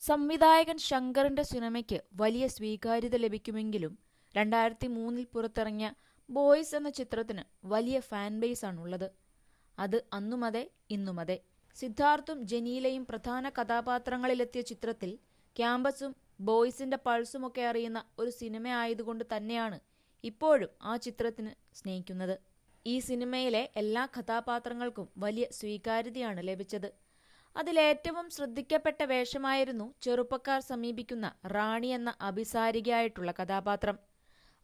സംവിധായകൻ ശങ്കറിന്റെ സിനിമയ്ക്ക് വലിയ സ്വീകാര്യത ലഭിക്കുമെങ്കിലും രണ്ടായിരത്തി മൂന്നിൽ പുറത്തിറങ്ങിയ ബോയ്സ് എന്ന ചിത്രത്തിന് വലിയ ഫാൻ ബേസ് ആണുള്ളത്. അത് അന്നുമതെ ഇന്നുമതെ. സിദ്ധാർത്ഥും ജനീലയും പ്രധാന കഥാപാത്രങ്ങളിലെത്തിയ ചിത്രത്തിൽ ക്യാമ്പസും ബോയ്സിന്റെ പൾസുമൊക്കെ അറിയുന്ന ഒരു സിനിമ ആയതുകൊണ്ട് തന്നെയാണ് ഇപ്പോഴും ആ ചിത്രത്തിന് സ്നേഹിക്കുന്നത്. ഈ സിനിമയിലെ എല്ലാ കഥാപാത്രങ്ങൾക്കും വലിയ സ്വീകാര്യതയാണ് ലഭിച്ചത്. അതിലേറ്റവും ശ്രദ്ധിക്കപ്പെട്ട വേഷമായിരുന്നു ചെറുപ്പക്കാർ സമീപിക്കുന്ന റാണി എന്ന അഭിസാരികയായിട്ടുള്ള കഥാപാത്രം.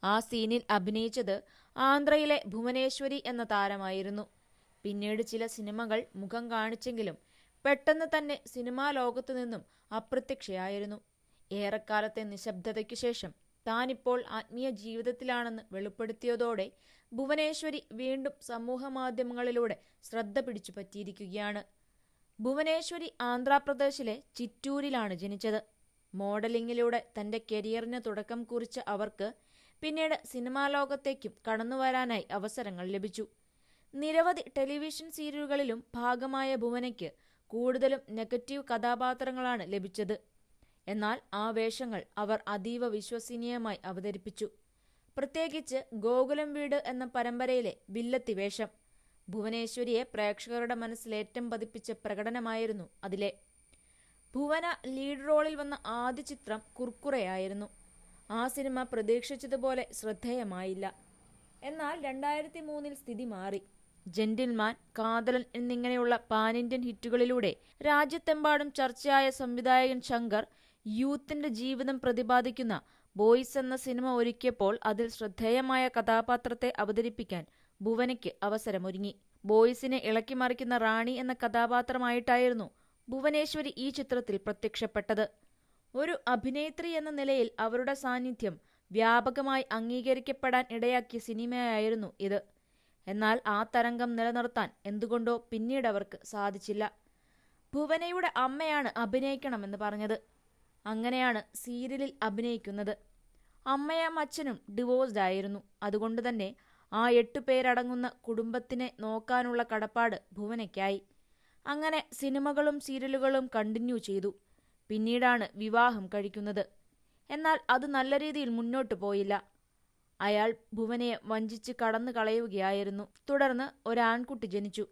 ആ സീനിൽ അഭിനയിച്ചത് ആന്ധ്രയിലെ ഭുവനേശ്വരി എന്ന താരമായിരുന്നു. പിന്നീട് ചില സിനിമകൾ മുഖം കാണിച്ചെങ്കിലും പെട്ടെന്ന് തന്നെ സിനിമാ ലോകത്തു നിന്നും അപ്രത്യക്ഷയായിരുന്നു. ഏറെക്കാലത്തെ നിശബ്ദതയ്ക്കു ശേഷം താനിപ്പോൾ ആത്മീയ ജീവിതത്തിലാണെന്ന് വെളിപ്പെടുത്തിയതോടെ ഭുവനേശ്വരി വീണ്ടും സമൂഹമാധ്യമങ്ങളിലൂടെ ശ്രദ്ധ പിടിച്ചു പറ്റിയിരിക്കുകയാണ് ഭുവനേശ്വരി ആന്ധ്രാപ്രദേശിലെ ചിറ്റൂരിലാണ് ജനിച്ചത്. മോഡലിംഗിലൂടെ തന്റെ കരിയറിന് തുടക്കം കുറിച്ച അവർക്ക് പിന്നീട് സിനിമാ ലോകത്തേക്കും കടന്നുവരാനായി അവസരങ്ങൾ ലഭിച്ചു. നിരവധി ടെലിവിഷൻ സീരിയലുകളിലും ഭാഗമായ ഭുവനയ്ക്ക് കൂടുതലും നെഗറ്റീവ് കഥാപാത്രങ്ങളാണ് ലഭിച്ചത്. എന്നാൽ ആ വേഷങ്ങൾ അവർ അതീവ വിശ്വസനീയമായി അവതരിപ്പിച്ചു. പ്രത്യേകിച്ച് ഗോകുലം വീട് എന്ന പരമ്പരയിലെ വില്ലത്തി വേഷം. ഭുവനേശ്വരിയെ പ്രേക്ഷകരുടെ മനസ്സിലേറ്റം പതിപ്പിച്ച പ്രകടനമായിരുന്നു അതിലെ. ഭുവന ലീഡ് റോളിൽ വന്ന ആദ്യ ചിത്രം കുർക്കുറയായിരുന്നു. ആ സിനിമ പ്രതീക്ഷിച്ചതുപോലെ ശ്രദ്ധേയമായില്ല. എന്നാൽ രണ്ടായിരത്തി മൂന്നിൽ സ്ഥിതി മാറി. ജെന്റിൽമാൻ കാതലൻ എന്നിങ്ങനെയുള്ള പാൻ ഇന്ത്യൻ ഹിറ്റുകളിലൂടെ രാജ്യത്തെമ്പാടും ചർച്ചയായ സംവിധായകൻ ശങ്കർ യൂത്തിന്റെ ജീവിതം പ്രതിപാദിക്കുന്ന ബോയ്സ് എന്ന സിനിമ ഒരുക്കിയപ്പോൾ അതിൽ ശ്രദ്ധേയമായ കഥാപാത്രത്തെ അവതരിപ്പിക്കാൻ ഭുവനയ്ക്ക് അവസരമൊരുങ്ങി. ബോയ്സിനെ ഇളക്കിമറിക്കുന്ന റാണി എന്ന കഥാപാത്രമായിട്ടായിരുന്നു ഭുവനേശ്വരി ഈ ചിത്രത്തിൽ പ്രത്യക്ഷപ്പെട്ടത്. ഒരു അഭിനേത്രി എന്ന നിലയിൽ അവരുടെ സാന്നിധ്യം വ്യാപകമായി അംഗീകരിക്കപ്പെടാൻ ഇടയാക്കിയ സിനിമയായിരുന്നു ഇത്. എന്നാൽ ആ തരംഗം നിലനിർത്താൻ എന്തുകൊണ്ടോ പിന്നീട് അവർക്ക് സാധിച്ചില്ല. ഭുവനയുടെ അമ്മയാണ് അഭിനയിക്കണമെന്ന് പറഞ്ഞത്. അങ്ങനെയാണ് സീരിയലിൽ അഭിനയിക്കുന്നത്. അമ്മയും അച്ഛനും ഡിവോഴ്സ്ഡ് ആയിരുന്നു. അതുകൊണ്ട് തന്നെ ആ എട്ടു പേരടങ്ങുന്ന കുടുംബത്തിനെ നോക്കാനുള്ള കടപ്പാട് ഭുവനയ്ക്കായി. അങ്ങനെ സിനിമകളും സീരിയലുകളും കണ്ടിന്യൂ ചെയ്തു. പിന്നീടാണ് വിവാഹം കഴിക്കുന്നത്. എന്നാൽ അത് നല്ല രീതിയിൽ മുന്നോട്ടു പോയില്ല. അയാൾ ഭുവനയെ വഞ്ചിച്ച് കടന്നു കളയുകയായിരുന്നു. തുടർന്ന് ഒരാൺകുട്ടി ജനിച്ചു.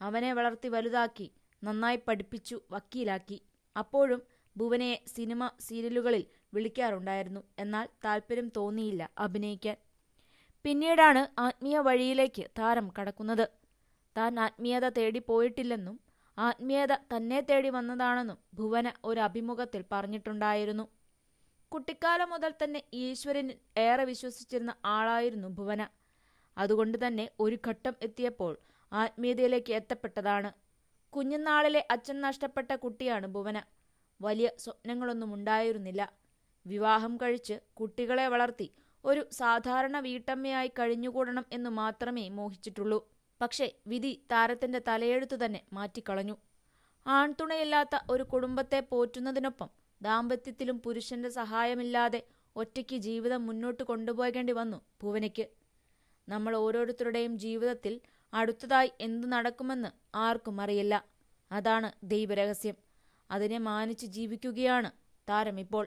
അവനെ വളർത്തി വലുതാക്കി നന്നായി പഠിപ്പിച്ചു വക്കീലാക്കി. അപ്പോഴും ഭുവനയെ സിനിമ സീരിയലുകളിൽ വിളിക്കാറുണ്ടായിരുന്നു. എന്നാൽ താല്പര്യം തോന്നിയില്ല അഭിനയിക്കാൻ. പിന്നീടാണ് ആത്മീയ വഴിയിലേക്ക് താരം കടക്കുന്നത്. താൻ ആത്മീയത തേടി പോയിട്ടില്ലെന്നും ആത്മീയത തന്നെ തേടി വന്നതാണെന്നും ഭുവന ഒരു അഭിമുഖത്തിൽ പറഞ്ഞിട്ടുണ്ടായിരുന്നു. കുട്ടിക്കാലം മുതൽ തന്നെ ഈശ്വരനിൽ ഏറെ വിശ്വസിച്ചിരുന്ന ആളായിരുന്നു ഭുവന. അതുകൊണ്ട് തന്നെ ഒരു ഘട്ടം എത്തിയപ്പോൾ ആത്മീയതയിലേക്ക് എത്തപ്പെട്ടതാണ്. കുഞ്ഞുനാളിലെ അച്ഛൻ നഷ്ടപ്പെട്ട കുട്ടിയാണ് ഭുവന. വലിയ സ്വപ്നങ്ങളൊന്നും ഉണ്ടായിരുന്നില്ല. വിവാഹം കഴിച്ച് കുട്ടികളെ വളർത്തി ഒരു സാധാരണ വീട്ടമ്മയായി കഴിഞ്ഞുകൂടണം എന്ന് മാത്രമേ മോഹിച്ചിട്ടുള്ളൂ. പക്ഷേ വിധി താരത്തിന്റെ തലയെഴുത്തു തന്നെ മാറ്റിക്കളഞ്ഞു. ആൺതുണയില്ലാത്ത ഒരു കുടുംബത്തെ പോറ്റുന്നതിനൊപ്പം ദാമ്പത്യത്തിലും പുരുഷന്റെ സഹായമില്ലാതെ ഒറ്റയ്ക്ക് ജീവിതം മുന്നോട്ട് കൊണ്ടുപോകേണ്ടി വന്നു ഭുവനയ്ക്ക്. നമ്മൾ ഓരോരുത്തരുടെയും ജീവിതത്തിൽ അടുത്തതായി എന്തു നടക്കുമെന്ന് ആർക്കും അറിയില്ല. അതാണ് ദൈവരഹസ്യം. അതിനെ മാനിച്ച് ജീവിക്കുകയാണ് താരം ഇപ്പോൾ.